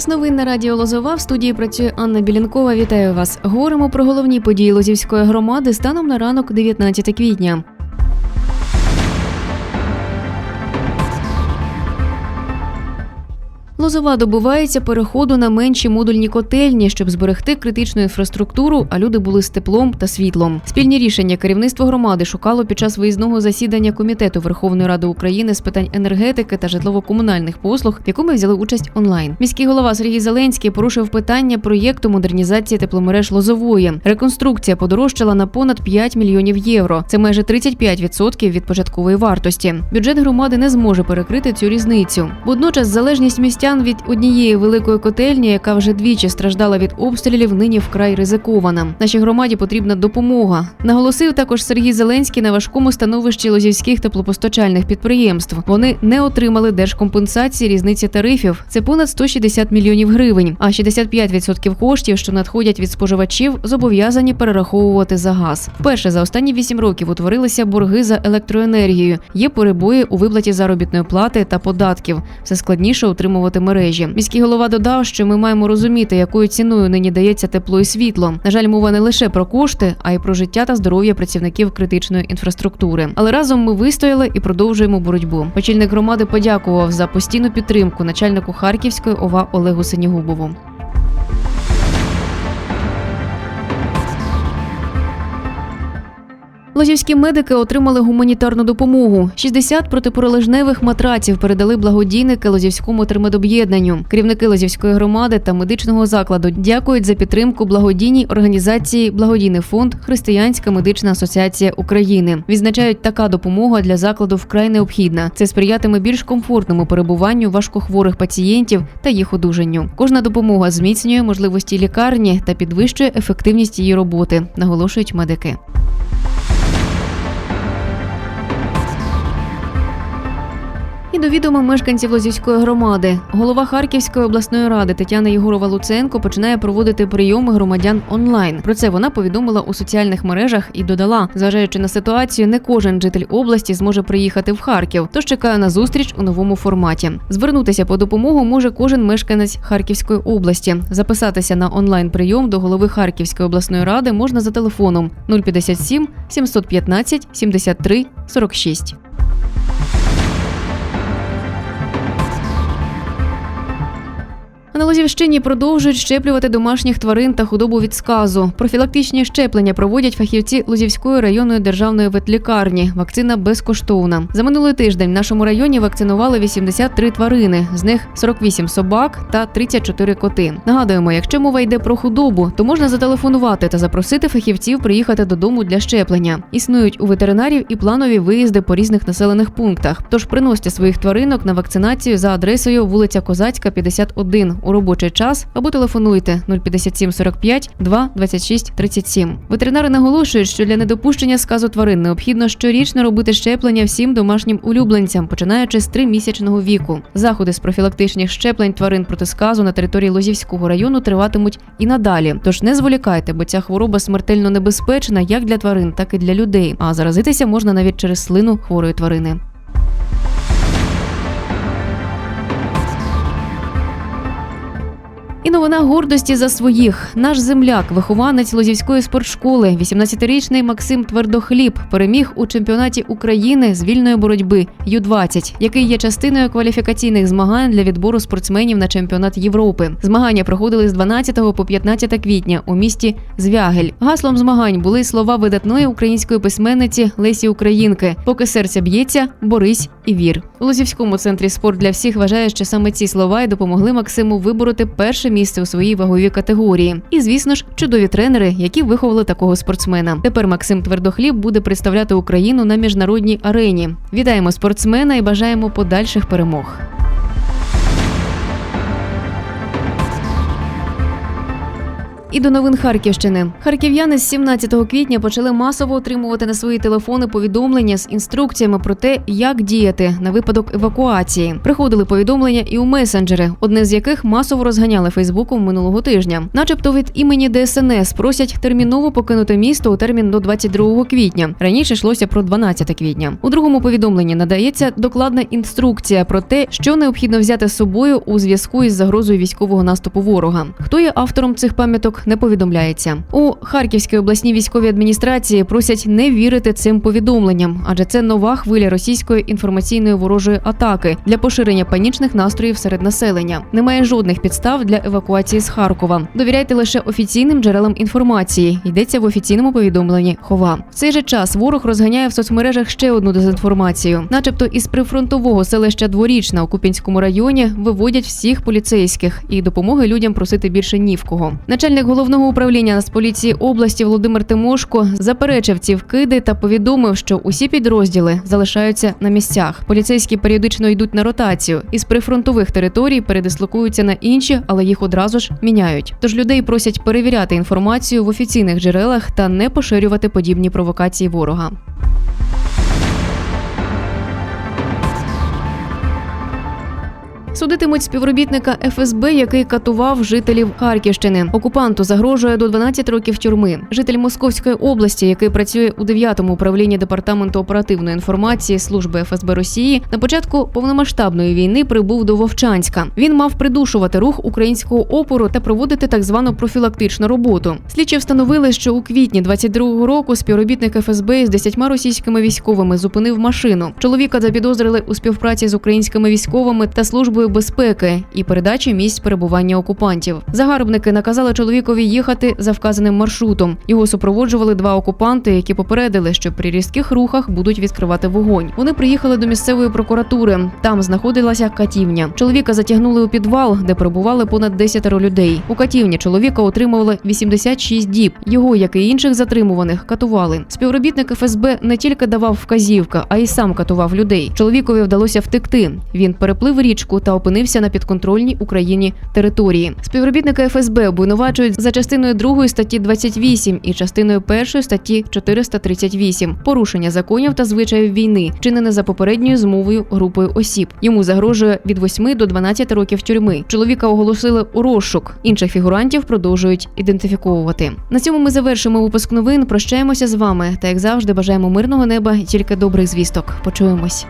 Час новин на радіо Лозова в студії працює Анна Білінкова. Вітаю вас. Говоримо про головні події Лозівської громади станом на ранок 19 квітня. Лозова добувається переходу на менші модульні котельні, щоб зберегти критичну інфраструктуру, а люди були з теплом та світлом. Спільні рішення керівництво громади шукало під час виїзного засідання комітету Верховної Ради України з питань енергетики та житлово-комунальних послуг, в якому взяли участь онлайн. Міський голова Сергій Зеленський порушив питання проєкту модернізації тепломереж Лозової. Реконструкція подорожчала на понад 5 мільйонів євро. Це майже 35% від початкової вартості. Бюджет громади не зможе перекрити цю різницю. Водночас залежність містян від однієї великої котельні, яка вже двічі страждала від обстрілів, нині вкрай ризикована. Нашій громаді потрібна допомога. Наголосив також Сергій Зеленський на важкому становищі лозівських теплопостачальних підприємств. Вони не отримали держкомпенсації різниці тарифів. Це понад 160 мільйонів гривень. А 65% коштів, що надходять від споживачів, зобов'язані перераховувати за газ. Вперше за останні 8 років утворилися борги за електроенергію. Є перебої у виплаті заробітної плати та податків. Все складніше утримувати мережі. Міський голова додав, що ми маємо розуміти, якою ціною нині дається тепло і світло. На жаль, мова не лише про кошти, а й про життя та здоров'я працівників критичної інфраструктури. Але разом ми вистояли і продовжуємо боротьбу. Очільник громади подякував за постійну підтримку начальнику Харківської ОВА Олегу Синігубову. Лозівські медики отримали гуманітарну допомогу. 60 протипролежневих матраців передали благодійники Лозівському термедоб'єднанню. Керівники Лозівської громади та медичного закладу дякують за підтримку благодійній організації Благодійний фонд Християнська медична асоціація України. Відзначають, така допомога для закладу вкрай необхідна. Це сприятиме більш комфортному перебуванню важкохворих пацієнтів та їх одужанню. Кожна допомога зміцнює можливості лікарні та підвищує ефективність її роботи, наголошують медики. І до відома мешканців Лозівської громади. Голова Харківської обласної ради Тетяна Єгорова Луценко починає проводити прийоми громадян онлайн. Про це вона повідомила у соціальних мережах і додала, зважаючи на ситуацію, не кожен житель області зможе приїхати в Харків, тож чекає на зустріч у новому форматі. Звернутися по допомогу може кожен мешканець Харківської області. Записатися на онлайн прийом до голови Харківської обласної ради можна за телефоном 057 715 73 46. На Лозівщині продовжують щеплювати домашніх тварин та худобу від сказу. Профілактичні щеплення проводять фахівці Лозівської районної державної ветлікарні. Вакцина безкоштовна. За минулий тиждень в нашому районі вакцинували 83 тварини, з них 48 собак та 34 коти. Нагадуємо, якщо мова йде про худобу, то можна зателефонувати та запросити фахівців приїхати додому для щеплення. Існують у ветеринарів і планові виїзди по різних населених пунктах. Тож приносьте своїх тваринок на вакцинацію за адресою вулиця Козацька, 51 у робочий час або телефонуйте 057 45 2 26 37. Ветеринари наголошують, що для недопущення сказу тварин необхідно щорічно робити щеплення всім домашнім улюбленцям, починаючи з тримісячного віку. Заходи з профілактичних щеплень тварин проти сказу на території Лозівського району триватимуть і надалі. Тож не зволікайте, бо ця хвороба смертельно небезпечна як для тварин, так і для людей. А заразитися можна навіть через слину хворої тварини. І новина гордості за своїх. Наш земляк, вихованець Лозівської спортшколи, 18-річний Максим Твердохліб, переміг у чемпіонаті України з вільної боротьби Ю-20, який є частиною кваліфікаційних змагань для відбору спортсменів на чемпіонат Європи. Змагання проходили з 12 по 15 квітня у місті Звягель. Гаслом змагань були слова видатної української письменниці Лесі Українки: Поки серця б'ється, борись і вір. У Лозівському центрі спорт для всіх вважає, що саме ці слова й допомогли Максиму вибороти перше місце у своїй ваговій категорії. І, звісно ж, чудові тренери, які виховали такого спортсмена. Тепер Максим Твердохліб буде представляти Україну на міжнародній арені. Вітаємо спортсмена і бажаємо подальших перемог. І до новин Харківщини. Харків'яни з 17 квітня почали масово отримувати на свої телефони повідомлення з інструкціями про те, як діяти на випадок евакуації. Приходили повідомлення і у месенджери, одне з яких масово розганяли Фейсбуком минулого тижня. Начебто від імені ДСНС просять терміново покинути місто у термін до 22 квітня. Раніше йшлося про 12 квітня. У другому повідомленні надається докладна інструкція про те, що необхідно взяти з собою у зв'язку із загрозою військового наступу ворога. Хто є автором цих пам'яток, не повідомляється. У Харківській обласній військовій адміністрації просять не вірити цим повідомленням, адже це нова хвиля російської інформаційної ворожої атаки для поширення панічних настроїв серед населення. Немає жодних підстав для евакуації з Харкова. Довіряйте лише офіційним джерелам інформації. Йдеться в офіційному повідомленні Хова. В цей же час ворог розганяє в соцмережах ще одну дезінформацію, начебто із прифронтового селища Дворічна у Купінському районі виводять всіх поліцейських і допомоги людям просити більше ні в кого. Начальник головного управління Нацполіції області Володимир Тимошко заперечив ці вкиди та повідомив, що усі підрозділи залишаються на місцях. Поліцейські періодично йдуть на ротацію із прифронтових територій передислокуються на інші, але їх одразу ж міняють. Тож людей просять перевіряти інформацію в офіційних джерелах та не поширювати подібні провокації ворога. Судитимуть співробітника ФСБ, який катував жителів Харківщини. Окупанту загрожує до 12 років тюрми. Житель Московської області, який працює у 9-му управлінні департаменту оперативної інформації служби ФСБ Росії, на початку повномасштабної війни прибув до Вовчанська. Він мав придушувати рух українського опору та проводити так звану профілактичну роботу. Слідчі встановили, що у квітні 22-го року співробітник ФСБ із 10 російськими військовими зупинив машину. Чоловіка запідозрили у співпраці з українськими військовими та службою безпеки і передачі місць перебування окупантів. Загарбники наказали чоловікові їхати за вказаним маршрутом. Його супроводжували два окупанти, які попередили, що при різких рухах будуть відкривати вогонь. Вони приїхали до місцевої прокуратури. Там знаходилася катівня. Чоловіка затягнули у підвал, де перебували понад 10 людей. У катівні чоловіка отримували 86 діб. Його, як і інших затримуваних, катували. Співробітник ФСБ не тільки давав вказівка, а й сам катував людей. Чоловікові вдалося втекти. Він переплив річку та опинився на підконтрольній Україні території. Співробітника ФСБ обвинувачують за частиною 2 статті 28 і частиною 1 статті 438 порушення законів та звичаїв війни, вчинене за попередньою змовою групою осіб. Йому загрожує від 8 до 12 років тюрми. Чоловіка оголосили у розшук. Інших фігурантів продовжують ідентифіковувати. На цьому ми завершимо випуск новин. Прощаємося з вами та як завжди бажаємо мирного неба і тільки добрих звісток. Почуємось.